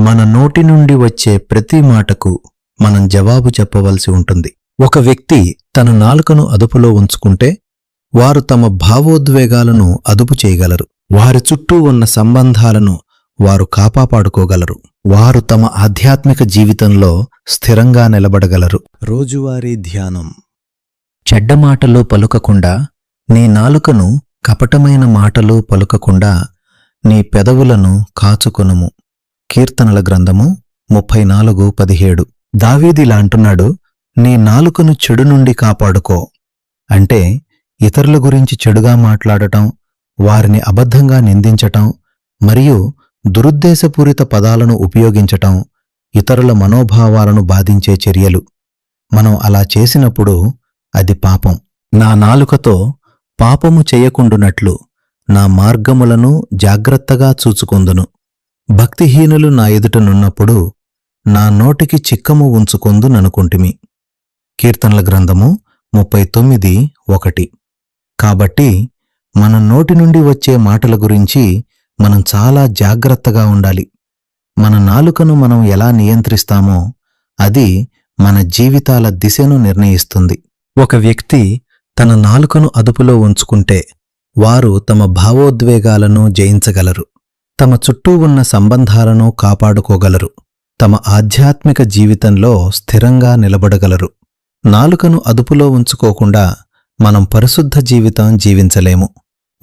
మన నోటి నుండి వచ్చే ప్రతి మాటకు మనం జవాబు చెప్పవలసి ఉంటుంది. ఒక వ్యక్తి తన నాలుకను అదుపులో ఉంచుకుంటే వారు తమ భావోద్వేగాలను అదుపు చేయగలరు. వారి చుట్టూ ఉన్న సంబంధాలను వారు కాపాడుకోగలరు. వారు తమ ఆధ్యాత్మిక జీవితంలో స్థిరంగా నిలబడగలరు. రోజువారీ ధ్యానం. చెడ్డ మాటలు పలుకకుండా నీ నాలుకను కపటమైన మాటలు పలుకకుండా నీ పెదవులను కాచుకొనుము. కీర్తనల గ్రంథము ముప్పై నాలుగు పదిహేడు దావీదిలా అంటున్నాడు నీ నాలుకను చెడు నుండి కాపాడుకో. అంటే ఇతరుల గురించి చెడుగా మాట్లాడటం వారిని అబద్ధంగా నిందించటం మరియు దురుద్దేశపూరిత పదాలను ఉపయోగించటం ఇతరుల మనోభావాలను బాధించే చర్యలు. మనం అలా చేసినప్పుడు అది పాపం. నా నాలుకతో పాపము చేయకుండునట్లు నా మార్గములను జాగ్రత్తగా చూచుకుందును. భక్తిహీనులు నా ఎదుటనున్నప్పుడు నా నోటికి చిక్కము ఉంచుకొందుననుకుంటిమి కీర్తనల గ్రంథము ముప్పై తొమ్మిది ఒకటి. కాబట్టి మన నోటి నుండి వచ్చే మాటల గురించి మనం చాలా జాగ్రత్తగా ఉండాలి. మన నాలుకను మనం ఎలా నియంత్రిస్తామో అది మన జీవితాల దిశను నిర్ణయిస్తుంది. ఒక వ్యక్తి తన నాలుకను అదుపులో ఉంచుకుంటే వారు తమ భావోద్వేగాలను జయించగలరు. తమ చుట్టూ ఉన్న సంబంధాలను కాపాడుకోగలరు. తమ ఆధ్యాత్మిక జీవితంలో స్థిరంగా నిలబడగలరు. నాలుకను అదుపులో ఉంచుకోకుండా మనం పరిశుద్ధ జీవితం జీవించలేము.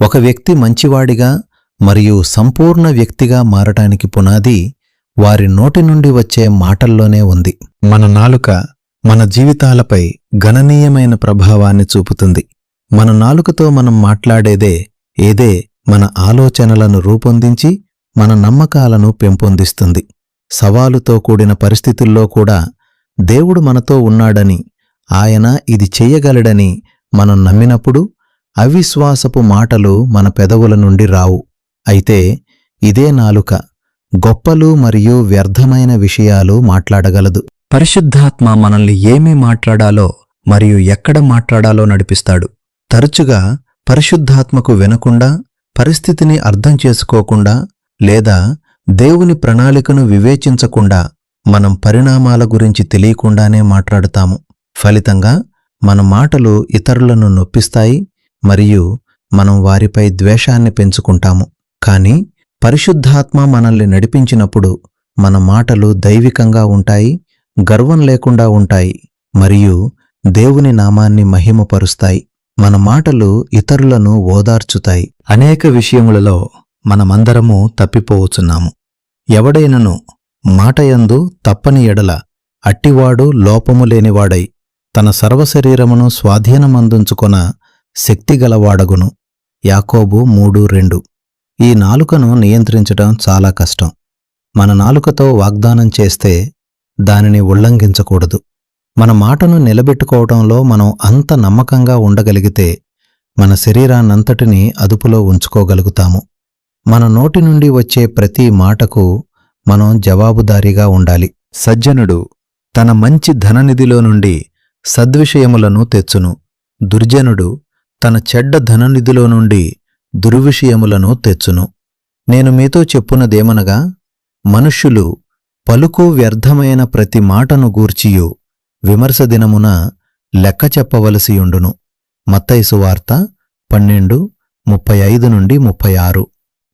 ఒక వ్యక్తి మంచివాడిగా మరియు సంపూర్ణ వ్యక్తిగా మారటానికి పునాది వారి నోటి నుండి వచ్చే మాటల్లోనే ఉంది. మన నాలుక మన జీవితాలపై గణనీయమైన ప్రభావాన్ని చూపుతుంది. మన నాలుకతో మనం మాట్లాడేదే ఏదే మన ఆలోచనలను రూపొందించి మన నమ్మకాలను పెంపొందిస్తుంది. సవాలుతో కూడిన పరిస్థితుల్లో కూడా దేవుడు మనతో ఉన్నాడని ఆయన ఇది చెయ్యగలడని మనం నమ్మినప్పుడు అవిశ్వాసపు మాటలు మన పెదవుల నుండి రావు. అయితే ఇదే నాలుక గొప్పలు మరియు వ్యర్థమైన విషయాలు మాట్లాడగలదు. పరిశుద్ధాత్మ మనల్ని ఏమి మాట్లాడాలో మరియు ఎక్కడ మాట్లాడాలో నడిపిస్తాడు. తరచుగా పరిశుద్ధాత్మకు వినకుండా పరిస్థితిని అర్థం చేసుకోకుండా లేదా దేవుని ప్రణాళికను వివేచించకుండా మనం పరిణామాల గురించి తెలియకుండానే మాట్లాడుతాము. ఫలితంగా మన మాటలు ఇతరులను నొప్పిస్తాయి మరియు మనం వారిపై ద్వేషాన్ని పెంచుకుంటాము. కాని పరిశుద్ధాత్మ మనల్ని నడిపించినప్పుడు మన మాటలు దైవికంగా ఉంటాయి గర్వం లేకుండా ఉంటాయి మరియు దేవుని నామాన్ని మహిమపరుస్తాయి. మన మాటలు ఇతరులను ఓదార్చుతాయి. అనేక విషయములలో మనమందరము తప్పిపోవచ్చున్నాము. ఎవడైనను మాటయందు తప్పని ఎడల అట్టివాడు లోపము లేనివాడై తన సర్వశరీరమును స్వాధీనమందుంచుకొన శక్తిగలవాడగును. యాకోబు మూడు రెండు. ఈ నాలుకను నియంత్రించటం చాలా కష్టం. మన నాలుకతో వాగ్దానం చేస్తే దానిని ఉల్లంఘించకూడదు. మన మాటను నిలబెట్టుకోవడంలో మనం అంత నమ్మకంగా ఉండగలిగితే మన శరీరాన్నంతటినీ అదుపులో ఉంచుకోగలుగుతాము. మన నోటి నుండి వచ్చే ప్రతి మాటకు మనం జవాబుదారీగా ఉండాలి. సజ్జనుడు తన మంచి ధననిధిలో నుండి సద్విషయములను తెచ్చును. దుర్జనుడు తన చెడ్డ ధననిధిలో నుండి దుర్విషయములను తెచ్చును. నేను మీతో చెప్పునదేమనగా మనుష్యులు పలుకు వ్యర్థమైన ప్రతి మాటను గూర్చియు విమర్శ దినమున లెక్క చెప్పవలసియుండును. మత్తైసు వార్త పన్నెండు ముప్పై ఐదు నుండి ముప్పై ఆరు.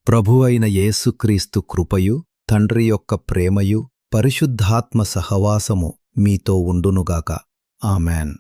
ప్రభువైన యేసుక్రీస్తు కృపయు తండ్రి యొక్క ప్రేమయు పరిశుద్ధాత్మ సహవాసము మీతో ఉండునుగాక. ఆమెన్.